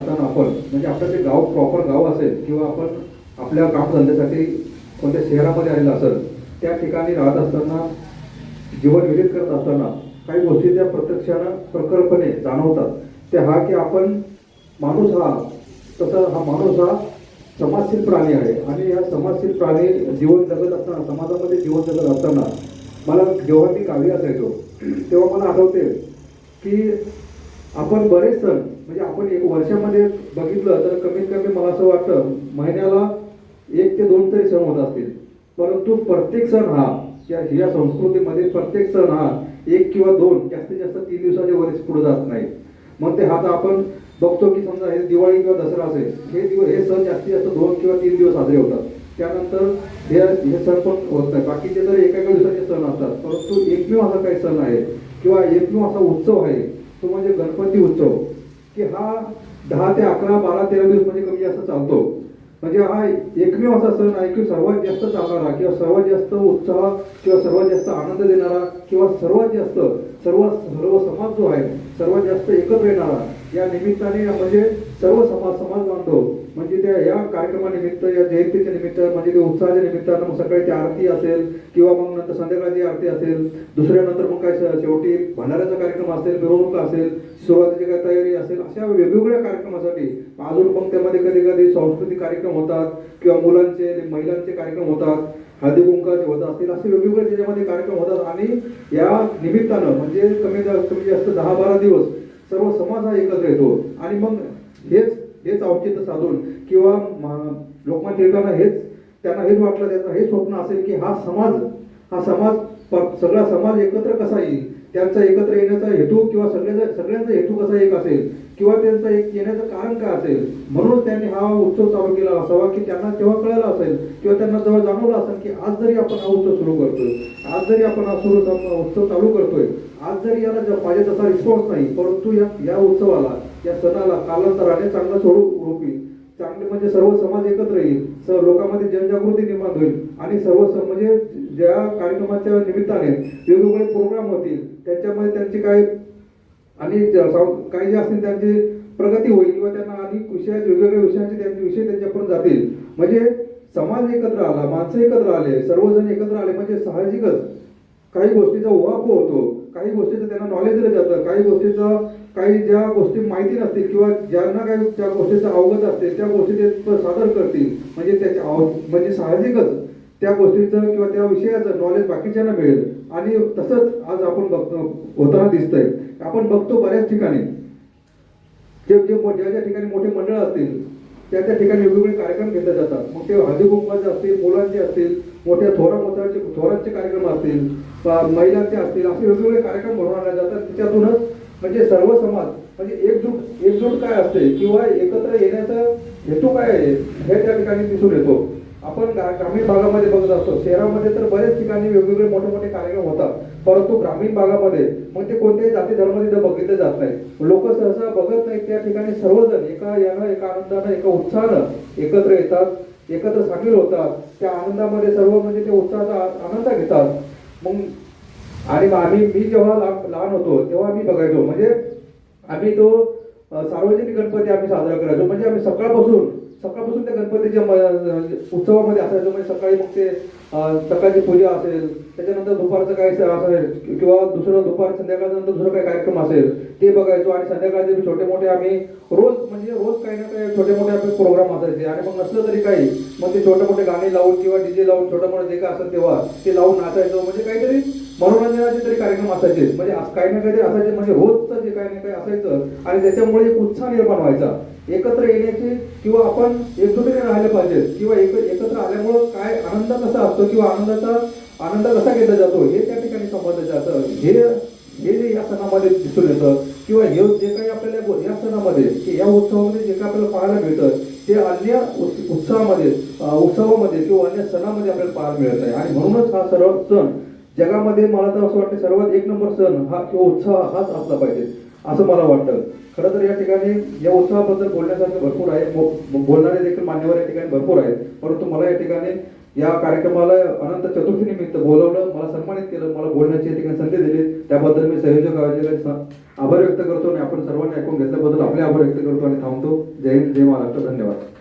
आपण म्हणजे आपलं जे गाव प्रॉपर गाव असेल किंवा आपण आपल्या कामधंद्यासाठी कोणत्या शहरामध्ये आलेलं असेल त्या ठिकाणी राहत असताना जीवन व्यतीत करत असताना काही गोष्टी त्या प्रत्यक्षानं प्रकल्पने जाणवतात. ते हा की आपण माणूस हा तसा हा माणूस हा समाजशील प्राणी आहे आणि या समाजशील प्राणी जीवन जगत असताना समाजामध्ये जीवन जगत असताना मला जेव्हा मी गावी असायचो तेव्हा मला आठवते की आपण बरेच सण म्हणजे आपण एक वर्षामध्ये बघितलं तर कमीत कमी मला असं वाटतं महिन्याला एक ते दोन तरी सण होत असतील. परंतु प्रत्येक सण हा या या संस्कृतीमध्ये प्रत्येक सण हा एक किंवा दोन जास्तीत जास्त तीन दिवसाच्या वरच पुढे जात नाही. मग ते हा तर आपण बघतो की समजा हे दिवाळी किंवा दसरा असेल हे दिवस हे सण जास्तीत जास्त दोन किंवा तीन दिवस साजरे होतात. त्यानंतर हे हे सण पण होत नाही. बाकीचे तर एका एका दिवसाचे सण असतात. परंतु एकमेव असा काही सण आहे किंवा एकमेव असा उत्सव आहे तो म्हणजे गणपती उत्सव की हा दहा ते अकरा बारा तेरा दिवस म्हणजे कमी जास्त चालतो. म्हणजे हा एकमेव असा सण आहे की सर्वात जास्त चालणारा किंवा सर्वात जास्त उत्साह किंवा सर्वात जास्त आनंद देणारा किंवा सर्वात जास्त सर्व सर्व समाज जो आहे सर्वात जास्त एकत्र येणारा या निमित्ताने म्हणजे सर्व समाज समाज बांधव म्हणजे त्या या कार्यक्रमानिमित्त या जयंतीच्या निमित्त म्हणजे ते उत्साहाच्या निमित्तानं मग सकाळी ती आरती असेल किंवा मग नंतर संध्याकाळची आरती असेल दुसऱ्यानंतर मग काय शेवटी भंडाऱ्याचा कार्यक्रम असेल मिरवणूक असेल सुरुवातीची काय तयारी असेल अशा वेगवेगळ्या कार्यक्रमासाठी अजून मग त्यामध्ये कधी कधी सांस्कृतिक कार्यक्रम होतात किंवा मुलांचे महिलांचे कार्यक्रम होतात हळदी कुंकाचे होत असतील असे वेगवेगळे त्याच्यामध्ये कार्यक्रम होतात. आणि या निमित्तानं म्हणजे कमी जास्त कमी जास्त दहा बारा दिवस सर्व समाज हा एकत्र येतो. आणि मग हेच हेच औचित्य साधून किंवा म- लोकमान्य टिळकांना हेच त्यांना हेच वाटलं त्याचं हे स्वप्न असेल की हा समाज हा समाज प- सगळा समाज एकत्र कसा येईल? त्यांचा एकत्र येण्याचा हेतू किंवा सगळ्याचा सगळ्यांचा हेतू कसा एक असेल? किंवा त्यांचं एक येण्याचं कारण काय असेल? म्हणून त्यांनी हा उत्सव चालू केला असावा की त्यांना तेव्हा कळलं असेल किंवा त्यांना जवळ जाणवलं असेल की आज जरी आपण हा उत्सव सुरू करतोय आज जरी आपण हा सुरू उत्सव चालू करतोय आज जरी याला ज- पाहिजे तसा रिस्पॉन्स नाही परंतु या या उत्सवाला या सणाला कालांतराने चांगला स्वरूप रोपील चांगले म्हणजे सर्व समाज एकत्र येईल सर्व लोकांमध्ये जनजागृती निर्माण होईल आणि सर्व स- म्हणजे ज्या कार्यक्रमाच्या निमित्ताने वेगवेगळे प्रोग्राम होतील त्याच्यामध्ये त्यांची काय आणि ज- काही जे असतील त्यांची प्रगती होईल किंवा त्यांना अधिक विषयात वेगवेगळ्या विषयांचे त्यांचे विषय त्यांच्यापर्यंत जातील. म्हणजे समाज एकत्र आला माणसं एकत्र आले सर्वजण एकत्र आले म्हणजे साहजिकच. काही गोष्टीचा उहापोह होतो काही गोष्टीचं त्यांना नॉलेज दिलं जातं काही गोष्टीचं काही ज्या गोष्टी माहिती नसतील किंवा ज्यांना काही त्या गोष्टीचं अवगत असते त्या गोष्टी ते सादर करतील. म्हणजे त्याच्या म्हणजे साहजिकच. त्या गोष्टीचं किंवा त्या विषयाचं नॉलेज बाकीच्यांना मिळेल. आणि तसंच आज आपण बघतो होताना दिसतंय. आपण बघतो बऱ्याच ठिकाणी. जे जे ज्या ज्या ठिकाणी मोठे मंडळ असतील त्या त्या ठिकाणी वेगवेगळे कार्यक्रम घेतले जातात. मग ते हळदी कुंकवाचे असतील मुलांचे असतील मोठ्या थोरा मोठ्याचे थोरांचे कार्यक्रम असतील महिलांचे असतील असे वेगवेगळे कार्यक्रम भरवले जातात. त्याच्यातूनच म्हणजे सर्व समाज म्हणजे एकजूट एकजूट काय असते किंवा एकत्र येण्याचा हेतू काय आहे हे त्या ठिकाणी दिसून येतो. आपण गा- ग्रामीण भागामध्ये बघत असतो. शहरामध्ये तर बरेच ठिकाणी वेगवेगळे मोठे मोठे कार्यक्रम होतात. परंतु ग्रामीण भागामध्ये मग ते कोणत्याही जाती धर्म तिथं बघितले जात नाही. लोक सहसा बघत नाही त्या ठिकाणी सर्वजण एका यानं एका आनंदानं एका उत्साहानं एकत्र येतात एकत्र सामील होतात. त्या आनंदामध्ये सर्व म्हणजे त्या उत्साहाचा आनंद घेतात. मग आणि आम्ही मी जेव्हा लहान लहान होतो तेव्हा आम्ही बघायचो. म्हणजे आम्ही तो सार्वजनिक गणपती आम्ही साजरा करायचो. म्हणजे आम्ही सकाळपासून सकाळपासून त्या गणपतीच्या उत्सवामध्ये असायचो. म्हणजे सकाळी मग ते सकाळची पूजा असेल त्याच्यानंतर दुपारचं काय असेल किंवा दुसरं दुपार संध्याकाळनंतर दुसरं काही कार्यक्रम असेल ते बघायचो. आणि संध्याकाळचे छोटे मोठे आम्ही रोज म्हणजे रोज काही ना काही छोटे मोठे आपले प्रोग्राम असायचे. आणि मग नसलं तरी काही मग ते छोटे मोठे गाणे लावून किंवा डीजे लावून छोटं मोठं जे काय असेल तेव्हा ते लावून नाचायचो. म्हणजे काहीतरी मनोरंजनाचे तरी कार्यक्रम असायचे. म्हणजे काही ना काहीतरी असायचे. म्हणजे रोजचं जे काही ना काही असायचं. आणि त्याच्यामुळे एक उत्साह निर्माण व्हायचा. एकत्र येण्याचे किंवा आपण एकजुटीने राहायला पाहिजे किंवा एक एकत्र आल्यामुळं काय आनंद कसा असतो किंवा आनंदाचा आनंद कसा घेतला जातो हे त्या ठिकाणी समजलं जातं हे हे जे या सणामध्ये दिसून येतं किंवा हे जे काही आपल्याला या सणामध्ये की या उत्सवामध्ये जे काही आपल्याला पाहायला मिळतं ते अन्य उत्सवामध्ये उत्सवामध्ये किंवा अन्य सणामध्ये आपल्याला पाहायला मिळत आहे. आणि म्हणूनच हा सर्व सण जगामध्ये मला तर असं वाटतं सर्वात एक नंबर सण हा किंवा उत्साह हाच असला पाहिजे. असं मला वाटतं. खरं तर या ठिकाणी या उत्सवाबद्दल बोलण्यासारखं भरपूर आहे. बोलणारे देखील मान्यवर या ठिकाणी भरपूर आहेत. परंतु मला या ठिकाणी या कार्यक्रमाला अनंत चतुर्थीनिमित्त बोलवलं मला सन्मानित केलं मला बोलण्याची या ठिकाणी संधी दिली. त्याबद्दल मी संयोजक आभार व्यक्त करतो आणि आपण सर्वांनी ऐकून घेतल्याबद्दल आपले आभार व्यक्त करतो आणि थांबतो. जय हिंद जय महाराष्ट्र. धन्यवाद.